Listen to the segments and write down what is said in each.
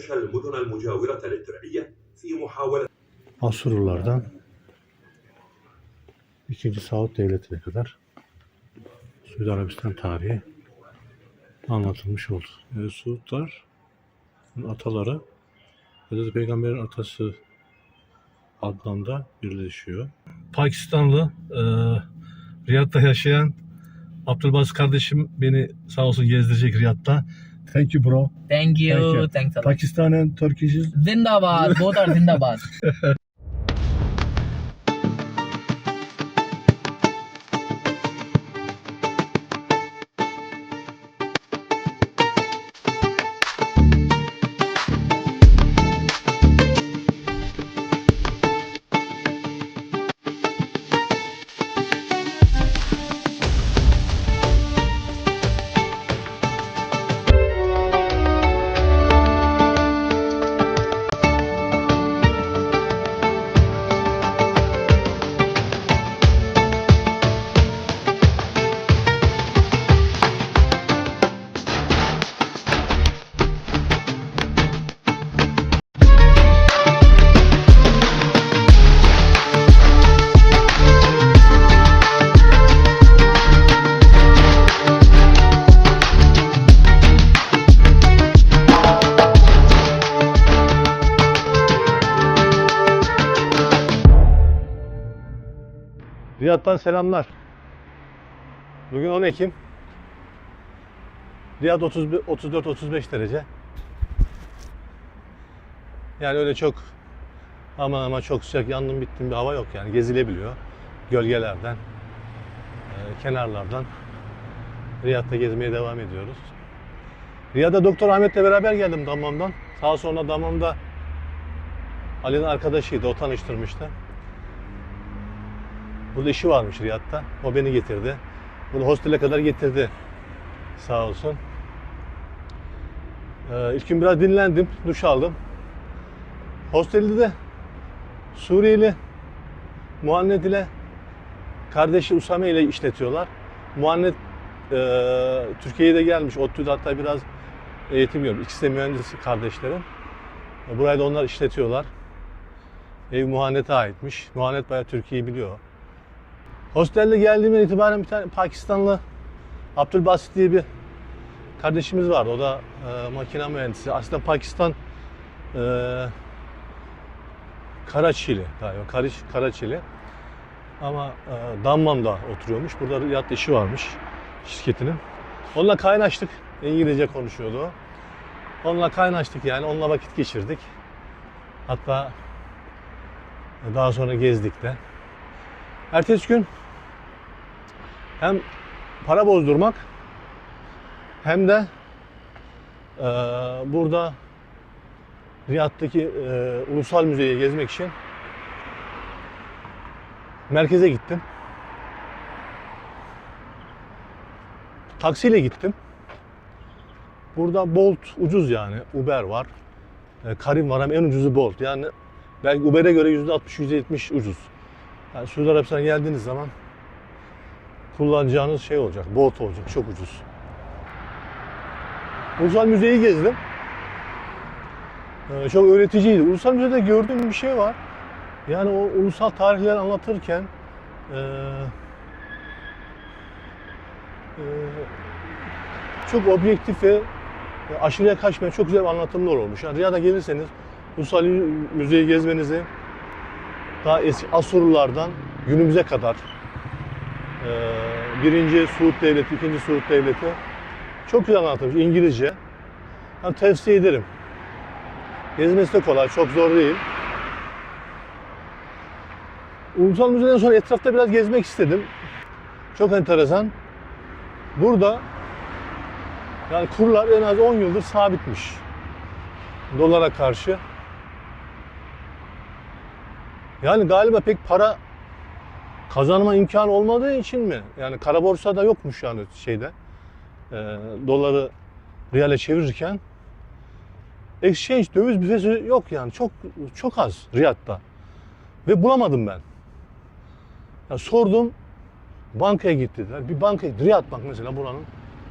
باشا المدن المجاورة للدرعية في محاولة Asurlulardan 2. Saud Devleti'ne kadar Suudi Arabistan tarihi anlatılmış oldu. E, Suudlar ataları Hazreti Peygamber'in atası Adnan'da birleşiyor. Pakistanlı e, Riyad'da yaşayan Abdülbaz kardeşim beni sağ olsun gezdirecek Riyad'da. Thank you bro. Thank you. Thank you. Thanks a lot. Pakistan and Turkish is Zindabad. Both are Zindabad. Riyad'dan selamlar. Bugün 10 Ekim. Riyad 34-35 derece. Yani öyle çok ama ama çok sıcak yandım bittim bir hava yok yani gezilebiliyor. Gölgelerden, e, kenarlardan Riyad'da gezmeye devam ediyoruz. Riyad'a Doktor Ahmet'le beraber geldim Dammam'dan. Sağ sonra Dammam'da Ali'nin arkadaşıydı, o tanıştırmıştı. Burada işi varmış Riyad'da. O beni getirdi. Bunu hostele kadar getirdi. Sağ olsun. Ee, ilk gün biraz dinlendim. Duş aldım. Hostelde de Suriyeli Muhannet ile kardeşi Usame ile işletiyorlar. Muhannet e, Türkiye'ye de gelmiş. ODTÜ'de hatta biraz eğitim görmüş. İkisi de mühendis kardeşlerim. Burayı da onlar işletiyorlar. Ev Muhannet'e aitmiş. Muhannet bayağı Türkiye'yi biliyor. Hostelde geldiğimden itibaren bir tane Pakistanlı Abdülbasit diye bir kardeşimiz vardı. O da e, makine mühendisi. Aslında Pakistan e, Karaçili galiba. Karış, Karaçili. Ama e, Dammam'da oturuyormuş. Burada Riyad'da işi varmış şirketinin. Onunla kaynaştık. İngilizce konuşuyordu o. Onunla kaynaştık yani. Onunla vakit geçirdik. Hatta daha sonra gezdik de. Ertesi gün hem para bozdurmak hem de e, burada Riyad'daki e, Ulusal Müzeyi gezmek için merkeze gittim. Taksiyle gittim. Burada Bolt ucuz yani. Uber var. E, Karim var hem en ucuzu Bolt. Yani belki Uber'e göre %60-%70 ucuz. Yani Suudi Arabistan'a geldiğiniz zaman kullanacağınız şey olacak. Bolt olacak. Çok ucuz. Ulusal Müzeyi gezdim. Ee, çok öğreticiydi. Ulusal Müze'de gördüğüm bir şey var. Yani o ulusal tarihleri anlatırken e, e, çok objektif ve aşırıya kaçmayan çok güzel anlatımlar olmuş. Yani Riyad'a gelirseniz Ulusal Müzeyi gezmenizi daha eski Asurlulardan günümüze kadar e, birinci Suud Devleti, ikinci Suud Devleti çok güzel anlatılmış İngilizce. Yani tavsiye ederim. Gezmesi de kolay, çok zor değil. Ulusal Müze'den sonra etrafta biraz gezmek istedim. Çok enteresan. Burada yani kurlar en az 10 yıldır sabitmiş. Dolara karşı. Yani galiba pek para kazanma imkanı olmadığı için mi? Yani kara borsada yokmuş yani şeyde. E, doları riyale çevirirken exchange döviz büfesi yok yani çok çok az Riyad'da. Ve bulamadım ben. Ya sordum bankaya git dediler. Bir banka Riyad Bank mesela buranın.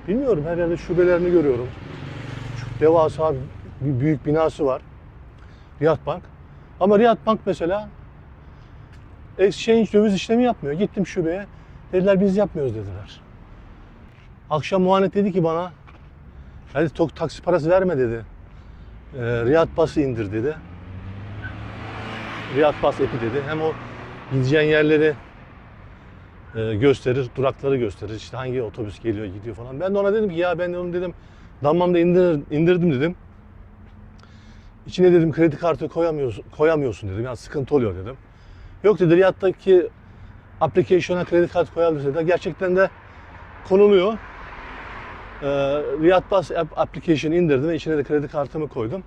Bilmiyorum her yerde şubelerini görüyorum. Çok devasa bir büyük binası var. Riyad Bank. Ama Riyad Bank mesela exchange döviz işlemi yapmıyor. Gittim şubeye. Dediler biz yapmıyoruz dediler. Akşam muhanet dedi ki bana hadi tok taksi parası verme dedi. Ee, Riyad Pas'ı indir dedi. Riyad Pas epi dedi. Hem o gideceğin yerleri e, gösterir, durakları gösterir. İşte hangi otobüs geliyor, gidiyor falan. Ben de ona dedim ki ya ben de onu dedim Dammamda indir, indirdim dedim. İçine dedim kredi kartı koyamıyorsun, koyamıyorsun dedim. Yani sıkıntı oluyor dedim. Yok dedi Riyad'daki application'a kredi kartı koyabilirsin dedi. Gerçekten de konuluyor. Ee, Riyad app- application indirdim ve içine de kredi kartımı koydum.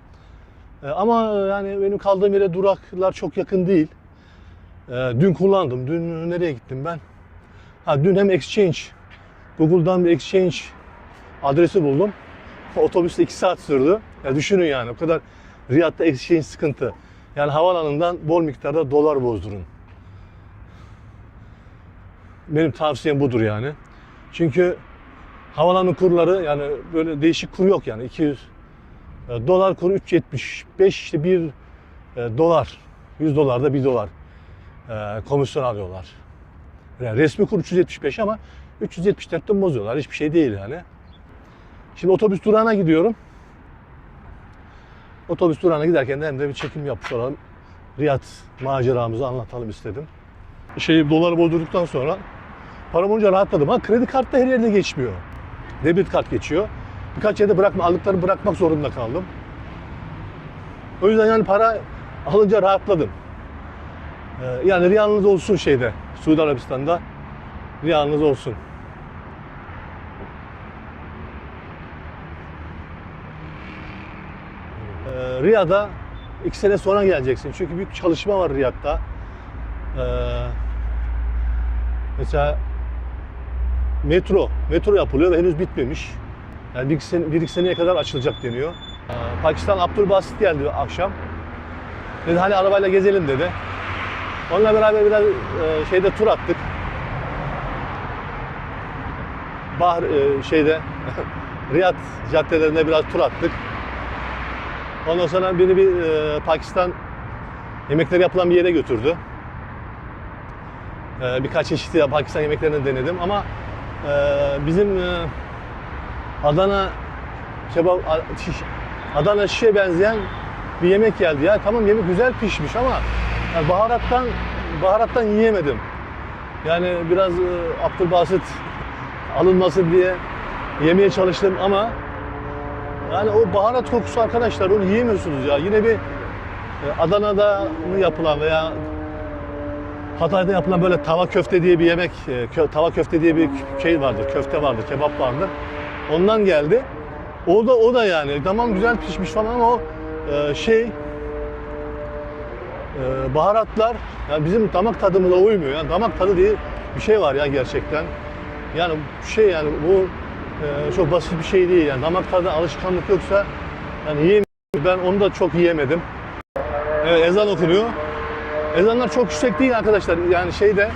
Ee, ama e, yani benim kaldığım yere duraklar çok yakın değil. Ee, dün kullandım. Dün nereye gittim ben? Ha dün hem exchange Google'dan bir exchange adresi buldum. Otobüste 2 saat sürdü. Ya düşünün yani o kadar Riyad'da exchange sıkıntı. Yani havaalanından bol miktarda dolar bozdurun. Benim tavsiyem budur yani. Çünkü havalanın kurları yani böyle değişik kur yok yani 200 e, dolar kuru 3.75 işte bir e, dolar 100 dolar da 1 dolar e, komisyon alıyorlar. Yani resmi kur 375 ama 374'ten bozuyorlar. Hiçbir şey değil yani. Şimdi otobüs durağına gidiyorum. Otobüs durağına giderken de hem de bir çekim yapmış olalım. Riyad maceramızı anlatalım istedim. Şeyi doları bozdurduktan sonra param olunca rahatladım. Ha kredi kartı her yerde geçmiyor. Debit kart geçiyor. Birkaç yerde bırakma, aldıklarını bırakmak zorunda kaldım. O yüzden yani para alınca rahatladım. Ee, yani riyanınız olsun şeyde, Suudi Arabistan'da riyanınız olsun. Ee, Riyad'a iki sene sonra geleceksin. Çünkü büyük çalışma var Riyad'da. Ee, mesela metro, metro yapılıyor ve henüz bitmemiş. Yani bir iki, sene, bir iki seneye kadar açılacak deniyor. Ee, Pakistan Abdülbasit geldi akşam. Dedi hani arabayla gezelim dedi. Onunla beraber biraz e, şeyde tur attık. Bahar e, şeyde Riyad caddelerinde biraz tur attık. Ondan sonra beni bir e, Pakistan yemekleri yapılan bir yere götürdü. E, birkaç çeşit ya Pakistan yemeklerini denedim ama e, bizim e, Adana kebap Adana şişe benzeyen bir yemek geldi ya. Tamam yemek güzel pişmiş ama yani baharattan baharattan yiyemedim. Yani biraz e, Abdülbasit alınmasın diye yemeye çalıştım ama yani o baharat kokusu arkadaşlar onu yiyemiyorsunuz ya. Yine bir e, Adana'da yapılan veya Hatay'da yapılan böyle tava köfte diye bir yemek, e, tava köfte diye bir şey vardır, köfte vardır, kebap vardır. Ondan geldi. O da o da yani tamam güzel pişmiş falan ama o e, şey baharatlar yani bizim damak tadımıza uymuyor. Yani damak tadı diye bir şey var ya gerçekten. Yani şey yani bu e, çok basit bir şey değil yani damak tadı alışkanlık yoksa yani yiyemiyorum. Ben onu da çok yiyemedim. Evet ezan okunuyor. Ezanlar çok yüksek değil arkadaşlar. Yani şeyde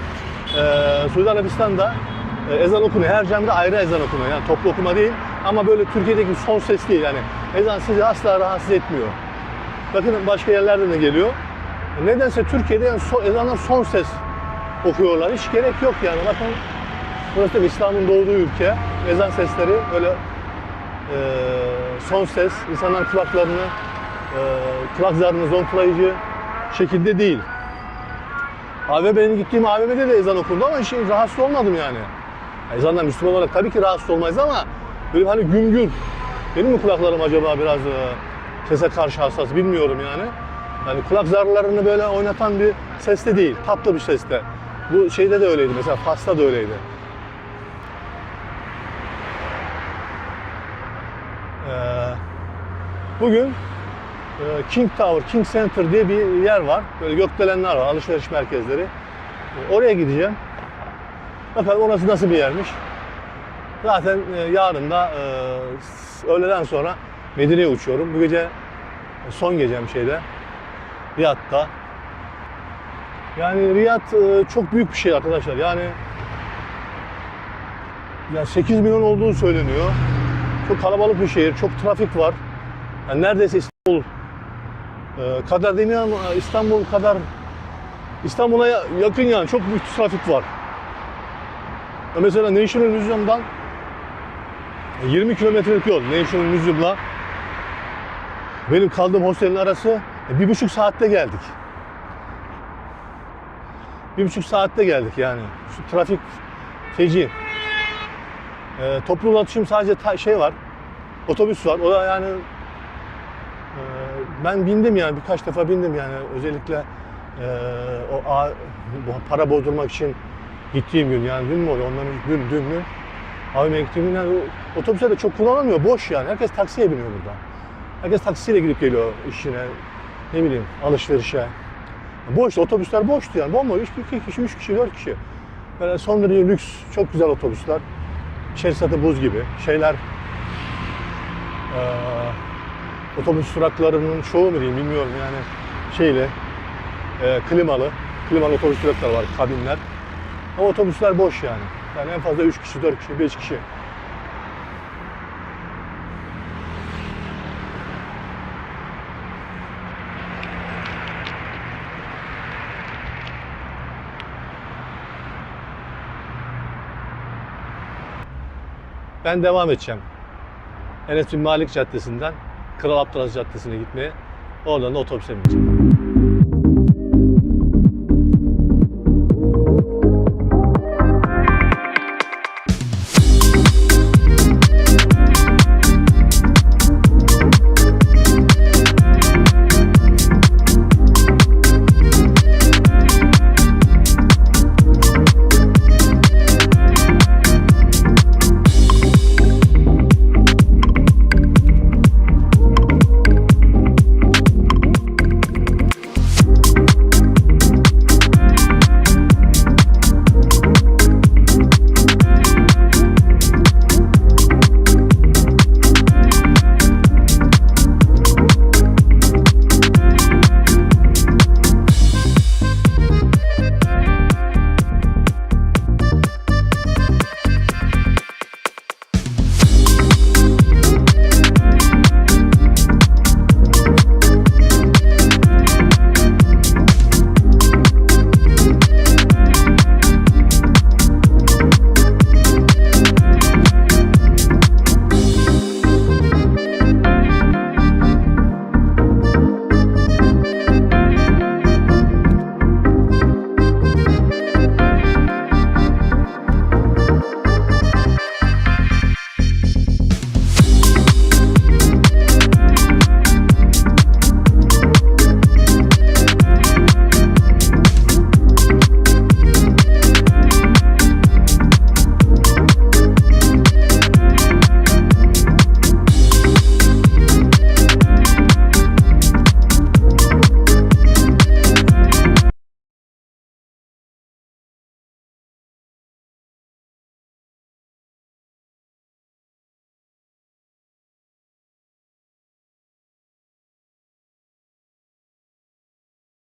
e, Suudi Arabistan'da e, ezan okunuyor. Her camide ayrı ezan okunuyor. Yani toplu okuma değil. Ama böyle Türkiye'deki son ses değil. Yani ezan sizi asla rahatsız etmiyor. Bakın başka yerlerde de geliyor. Nedense Türkiye'de yani so, ezanlar son ses okuyorlar. Hiç gerek yok yani. Bakın burası da İslam'ın doğduğu ülke. Ezan sesleri böyle e, son ses. insanların kulaklarını e, kulak zarını zonklayıcı şekilde değil. AVM'nin gittiğim AVM'de de ezan okundu ama şey, rahatsız olmadım yani. Ezandan Müslüman olarak tabii ki rahatsız olmayız ama böyle hani güm. Benim mi kulaklarım acaba biraz e, sese karşı hassas bilmiyorum yani. Yani kulak zarlarını böyle oynatan bir seste değil, tatlı bir seste. Bu şeyde de öyleydi mesela Fas'ta da öyleydi. Bugün e, King Tower, King Center diye bir yer var. Böyle gökdelenler var, alışveriş merkezleri. E, Oraya gideceğim. Bakalım orası nasıl bir yermiş. Zaten e, yarın da e, öğleden sonra Medine'ye uçuyorum. Bu gece son gecem şeyde. Riyad'da. Yani Riyad çok büyük bir şey arkadaşlar. Yani ya 8 milyon olduğu söyleniyor. Çok kalabalık bir şehir, çok trafik var. Yani neredeyse e, kadar demiyorum İstanbul kadar İstanbul'a ya- yakın yani çok büyük trafik var. Ya Mesela National Museum'dan 20 kilometrelik yol National Museum'la benim kaldığım hostelin arası e, bir buçuk saatte geldik. Bir buçuk saatte geldik yani. Şu trafik feci. E, toplu ulaşım sadece ta- şey var. Otobüs var. O da yani e, ben bindim yani birkaç defa bindim yani özellikle e, o a- para bozdurmak için gittiğim gün yani dün mü oluyor ondan dün dün mü AVM'ye gittiğim gün yani otobüsler de çok kullanılmıyor boş yani herkes taksiye biniyor burada. Herkes taksiyle gidip geliyor işine ne bileyim alışverişe. Boştu otobüsler boştu yani bomboş iki kişi üç kişi dört kişi. Böyle son derece lüks çok güzel otobüsler. De buz gibi şeyler eee otobüs duraklarının çoğu mu diyeyim bilmiyorum yani şeyle e, klimalı, klimalı otobüs durakları var, kabinler. O otobüsler boş yani. Yani en fazla 3 kişi, 4 kişi, 5 kişi. Ben devam edeceğim. Enes bin Malik Caddesi'nden Kral Abdülaziz Caddesi'ne gitmeye. Oradan da otobüse bineceğim.